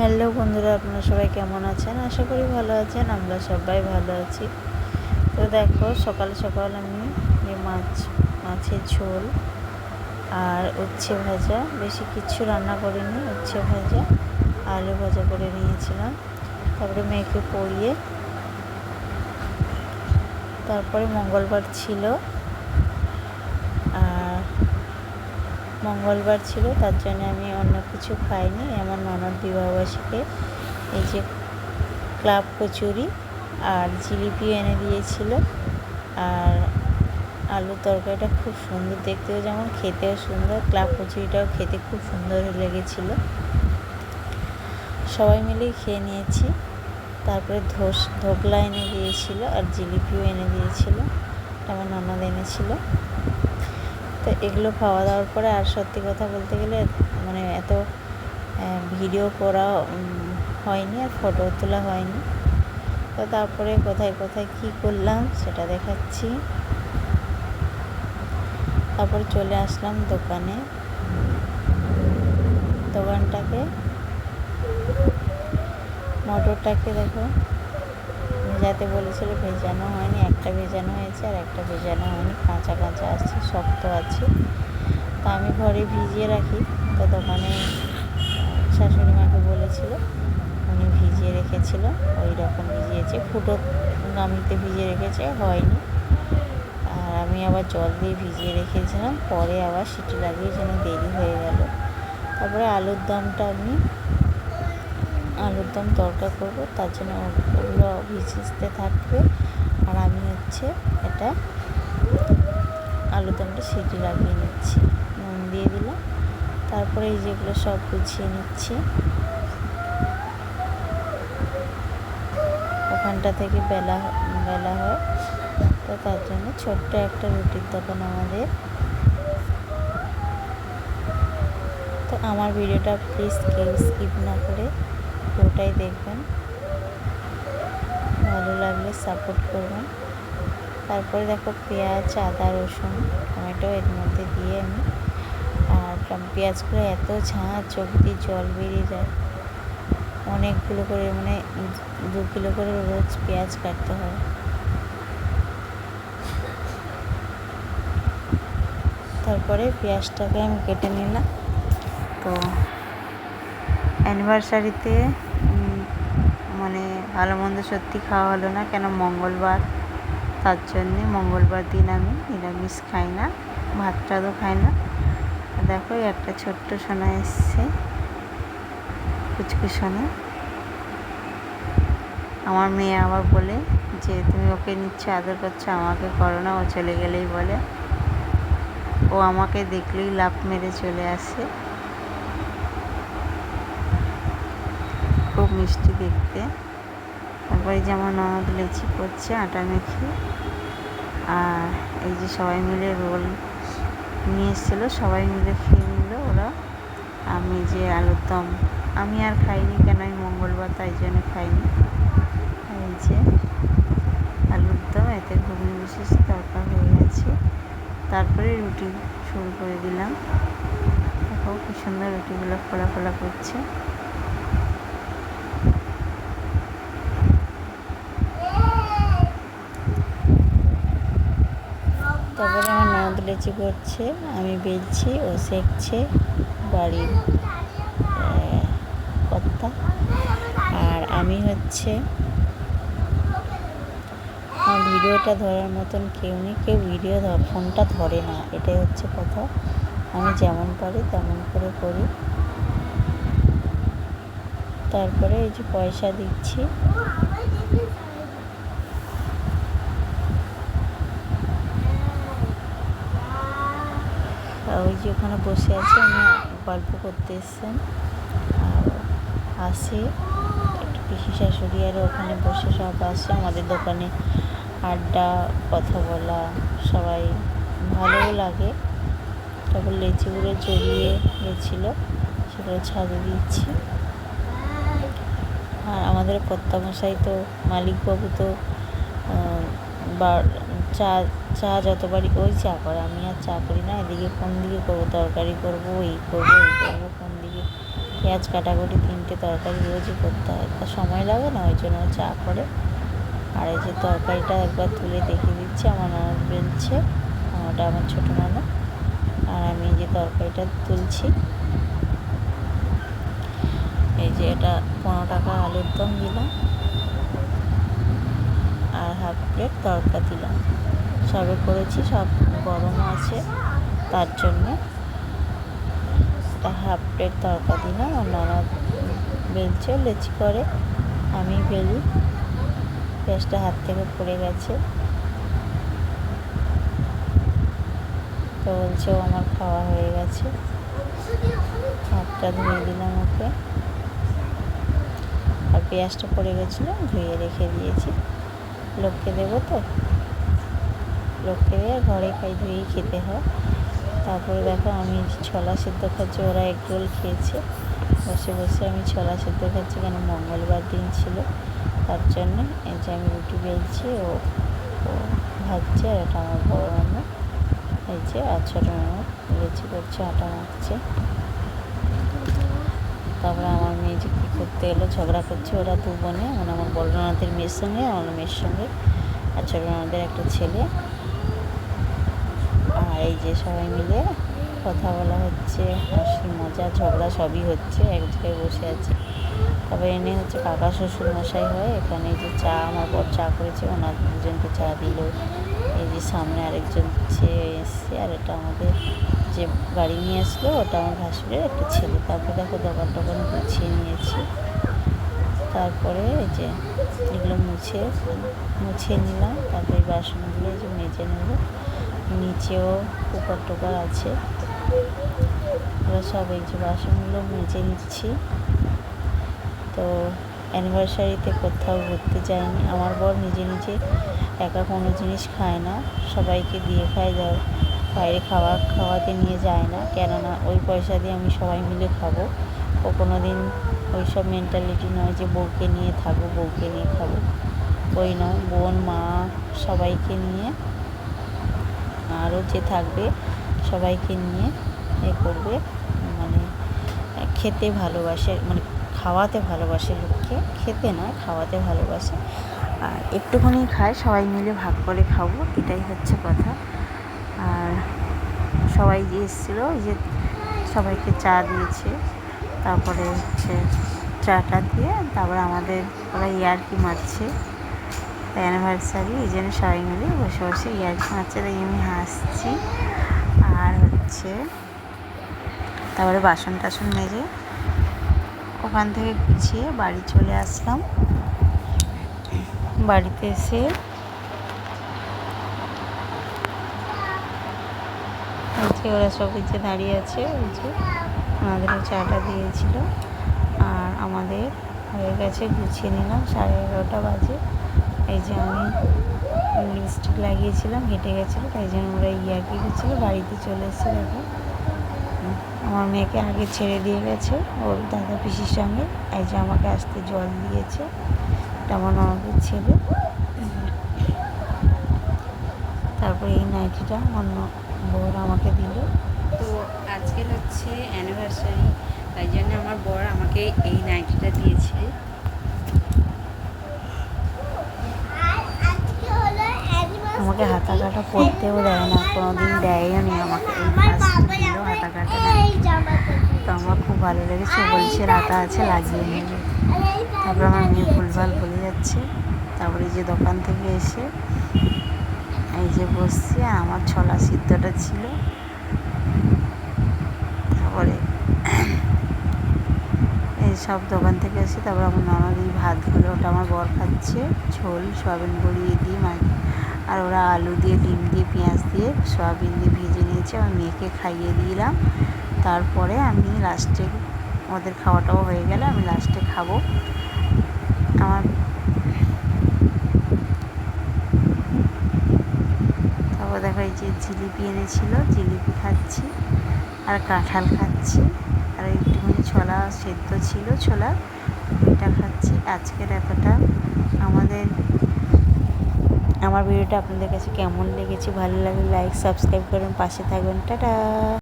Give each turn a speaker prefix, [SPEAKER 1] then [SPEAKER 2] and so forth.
[SPEAKER 1] Hello বন্ধুরা, আপনারা সবাই কেমন আছেন? আশা করি ভালো আছেন, আমরা সবাই ভালো আছি। তো দেখো, সকাল সকাল আমি এই মাছ, মাছের ঝোল আর উচ্ছে ভাজা। বেশি কিছু রান্না করিনি, উচ্ছে ভাজা, আলু ভাজা করে নিয়েছিলাম। তারপরে মেয়েকে পরিয়ে তারপরে মঙ্গলবার ছিল আর মঙ্গলবার ছিল, তার জন্য আমি অন্য কিছু খাইনি। আমার ননদ বিবাহবাসীকে এই যে ক্লাব কচুরি আর জিলিপি এনে দিয়েছিল। আর আলু তরকারিটা খুব সুন্দর, দেখতেও যেমন খেতেও সুন্দর, ক্লাব কচুরিটাও খেতে খুব সুন্দর লেগেছিল। সবাই মিলেই খেয়ে নিয়েছি। তারপরে ধোস, ধোকলা এনে দিয়েছিল আর জিলিপিও এনে দিয়েছিল আমার ননদ এনেছিল। তো এগুলো খাওয়া দাওয়ার পরে আর সত্যি কথা বলতে গেলে মানে এত ভিডিও করা হয়নি আর ফটো তোলা হয়নি। তো তারপরে কোথায় কোথায় কি করলাম সেটা দেখাচ্ছি। তারপর চলে আসলাম দোকানে। দোকানটাকে, মোটরটাকে দেখো। ভেজাতে বলেছিল ভেজানো হয়নি, একটা ভেজানো হয়েছে আর একটা ভেজানো হয়নি, কাঁচা কাঁচা আছে শক্ত আছে। তা আমি ঘরে ভিজিয়ে রাখি। তো দোকানে শাশুড়ি মাকে বলেছিল, উনি ভিজিয়ে রেখেছিল, ওই রকম ভিজিয়েছে। ফুটো গামিতে ভিজিয়ে রেখেছে, হয়নি। আর আমি আবার জল দিয়ে ভিজিয়ে রেখেছিলাম, পরে আবার সিটি লাগিয়ে যেন দেরি হয়ে গেল। তারপরে আলুর দমটা আমি আলুর দম তরকা করব, তার জন্য ওগুলো ভিজিতে থাকবে। আর আমি হচ্ছে এটা আলুর দমটা সিটি লাগিয়ে নিচ্ছি, নুন দিয়ে দিলাম। তারপরে এই যেগুলো সব গুছিয়ে নিচ্ছি। ওখানটা থেকে বেলা বেলা হয়, তো তার জন্য ছোট্ট একটা রুটির দোকান আমাদের। তো আমার ভিডিওটা প্লিজ কেউ স্কিপ না করে পুরোটাই দেখবেন। ভালো লাগলে সাপোর্ট করবেন। তারপরে দেখো পেঁয়াজ, আদা, রসুন, টমেটো এর মধ্যে দিয়ে আমি, আর পেঁয়াজগুলো এত ঝাঁ চোখ দিয়ে জল বেরিয়ে যায়। অনেকগুলো করে মানে দু কিলো করে রোজ পেঁয়াজ কাটতে হয়। তারপরে পেঁয়াজটাকে আমি কেটে নিলাম। তো অ্যানিভার্সারিতে মানে ভালো মন্দ সত্যি খাওয়া হলো না, কেন মঙ্গলবার? তার জন্যে মঙ্গলবার দিন আমি নিরামিষ খাই না ভাত টাতও খাই না। দেখো একটা ছোট্ট সোনা এসছে কুচকু সোনা। আমার মেয়ে আবার বলে যে, তুমি ওকে নিচ্ছে, আদর করছ, আমাকে করো না, ও চলে গেলেই বলে। ও আমাকে দেখলেই লাভ মেরে চলে আসে। খুব মিষ্টি দেখতে। তারপরে যেমন ননদ লেচি করছে, আটা মেখে। আর এই যে সবাই মিলে রোল নিয়ে এসেছিল, সবাই মিলে খেয়ে নিল ওরা। আমি যে আলুর দম, আমি আর খাইনি কেন? আমি মঙ্গলবার তাই জন্য খাইনি। এই যে আলুর দম, এতে ঘুগনি বিশেষ দরকার হয়ে গেছে। তারপরে রুটি শুরু করে দিলাম। দেখো কি সুন্দর রুটিগুলো ফোলা ফোলা করছে তারপরে আমার করছে, আমি বেলছি ও শেখছে বাড়ির কর্তা। আর আমি হচ্ছে, আমার ভিডিওটা ধরার মতন কেউ নেই, কেউ ভিডিও ফোনটা ধরে না, এটাই হচ্ছে কথা। আমি যেমন পারি তেমন করে করি। তারপরে এই যে পয়সা দিচ্ছি। যে ওখানে বসে আছে, উনি গল্প করতে এসছেন। আর আসে পিসি শাশুড়ি আর ওখানে বসে সব আসে আমাদের দোকানে আড্ডা, কথা বলা, সবাই ভালোও লাগে। তারপর লেচিগুলো জড়িয়ে গেছিল, সেগুলো ছাদে দিচ্ছি। আর আমাদের কর্তামশাই তো, মালিকবাবু তো বা চা চা যতবারই ওই চা করে। আমি আর চা করি না, এদিকে কোন দিকে করব? তরকারি করব, এই করব এই করব, কোন দিকে? পেঁয়াজ কাটাকুটি তিনটে তরকারি রোজই করতে হয়। তা সময় লাগে না, ওই জন্য চা করে। আর এই যে তরকারিটা একবার তুলে দেখিয়ে দিচ্ছি, আমার ননদ বেলছে ওটা আমার ছোটো ননদ আর আমি এই যে তরকারিটা তুলছি। এই যে এটা পনেরো টাকা আলুর দম দিলাম। হাফ প্লেট তরকা দিলাম। সবে করেছি, সব গরম আছে, তার জন্যে হাফ প্লেট তরকা দিলাম। ওনারা বেলছে, লেচি করে, আমি বেলি পেঁয়াজটা হাত থেকে পড়ে গেছে। তো বলছে, ও আমার খাওয়া হয়ে গেছে। হাতটা ধুয়ে দিলাম ওকে। আর পেঁয়াজটা পড়ে গেছিল, ধুয়ে রেখে দিয়েছি। লোককে দেবো তো। লোককে দিয়ে ঘরে খাই ধুয়েই খেতে হয়। তারপরে দেখো আমি ছোলা সিদ্ধ খাচ্ছি, ওরা এক রোল খেয়েছে। বসে বসে আমি ছোলা সিদ্ধ খাচ্ছি, কেন মঙ্গলবার দিন ছিল। তার জন্য এই যে আমি রুটি বেলছি, ও ও ভাজছে আর এটা আমার বড় রান্না এই যে আর ছোটো লেচি করছে, আটা মাখছে। তারপরে আমার মেয়ে যে কী করতে এলো, ঝগড়া করছে ওরা দু বোনে। মানে আমার বড় রানাদের মেয়ের সঙ্গে আমার মেয়ের সঙ্গে। আর ছোটো রানাদের একটা ছেলে। আর এই যে সবাই মিলে কথা বলা হচ্ছে। হাসি, মজা, ঝগড়া সবই হচ্ছে। এক জায়গায় বসে আছে। তবে এনে হচ্ছে কাকা শ্বশুর মশাই হয়। এখানে যে চা, আমার বর চা করেছে। ওনার দুজনকে চা দিল। এই যে সামনে আরেকজন সে এসছে আর এটা আমাদের যে গাড়ি নিয়ে আসলো ওটা আমার ভাসুরের একটা ছেলে। তারপরে দেখো দোকান টোকান গুছিয়ে নিয়েছি। তারপরে এই যে এগুলো মুছে মুছে নিলাম। তারপরে বাসনগুলো যে মেজে নেব। নিচেও কুকার টুকার আছে। এবার সব এই যে বাসনগুলো মেজে নিচ্ছি। তো অ্যানিভার্সারিতে কোথাও ঘুরতে যায়নি। আমার বর নিজে নিজে একা কোনো জিনিস খায় না, সবাইকে দিয়ে খায় ধর বাইরে খাওয়া, খাওয়াতে নিয়ে যায় না, কেননা ওই পয়সা দিয়ে আমি সবাই মিলে খাব। ও কোনো দিন ওই সব মেন্টালিটি নয় যে বউকে নিয়ে থাকব, বউকে নিয়ে খাব। ওই নয়, বোন, মা, সবাইকে নিয়ে, আরও যে থাকবে, সবাইকে নিয়ে এ করবে মানে খেতে ভালোবাসে মানে খাওয়াতে ভালোবাসে লোককে, খেতে নয়, খাওয়াতে ভালোবাসে। আর একটুখানি খায় সবাই মিলে ভাগ করে খাব, এটাই হচ্ছে কথা। আর সবাই এসেছিল যে সবাইকে চা দিয়েছে, তারপরে হচ্ছে চাটা দিয়ে তারপরে আমাদের ওরা ইয়ার্কি মারছে। অ্যানিভার্সারি এই জন্য সবাই মিলে বসে বসে ইয়ার্কি মারছে, তাই আমি হাসছি। আর হচ্ছে তারপরে বাসন টাসন মেজে ওখান থেকে গুছিয়ে বাড়ি চলে আসলাম। বাড়িতে এসে ওরা সব যে দাঁড়িয়ে আছে ওই যে আমাদেরও চাটা দিয়েছিল আর আমাদের হয়ে গেছে গুছিয়ে নিলাম, সাড়ে এগারোটা বাজে। এই যে আমি লিপস্টিক লাগিয়েছিলাম হেঁটে গেছিল, তাই জন্য ওরা ইয়ার্কি করছিল, বাড়িতে চলে এসেছে দেখো। আমার মেয়েকে আগে ছেড়ে দিয়ে গেছে, ওর দাদা পিসির সঙ্গে, এই যে আমাকে আসতে জল দিয়েছে। এটা আমার ননদের ছেলে। তারপরে এই নাইটিটা অন্য বর আমাকে দিল।
[SPEAKER 2] তো আজকে হচ্ছে অ্যানিভার্সারি তাই জন্য আমার বর আমাকে এই নাইটিটা দিয়েছে।
[SPEAKER 1] আমাকে হাতা কাটা পরতেও দেয় না কোনো দিন দেয়ও নি আমাকে। এই হাতা কাটা তো আমার খুব ভালো লেগেছে। বলছে, রাতা আছে, লাগিয়ে নেবে। তারপর আমার মেয়ে ভুলভাল বলে যাচ্ছে। তারপরে যে দোকান থেকে এসে এই যে বসছি, আমার ছলা সিদ্ধটা ছিল। তারপরে এই সব দোকান থেকে এসে তারপর আমার ননদ এই ভাতগুলো ওটা আমার বর খাচ্ছে। ঝোল, সয়াবিন বড়িয়ে দিয়ে, মাছ আর ওরা আলু দিয়ে, ডিম দিয়ে, পেঁয়াজ দিয়ে, সয়াবিন দিয়ে ভেজে নিয়েছে। আমার মেয়েকে খাইয়ে দিলাম। তারপরে আমি লাস্টে ওদের খাওয়াটাও হয়ে গেলে আমি লাস্টে খাব। আমার তারপর দেখো যে জিলিপি এনেছিল, জিলিপি খাচ্ছি, আর কাঁঠাল খাচ্ছি, আর একটুখানি ছোলা সেদ্ধ ছিল, ছোলা ওইটা খাচ্ছি। আজকের এতটা। আমাদের, আমার ভিডিওটা আপনাদের কাছে কেমন লেগেছে, ভালো লাগলে লাইক সাবস্ক্রাইব করুন, পাশে থাকবেন টাটা!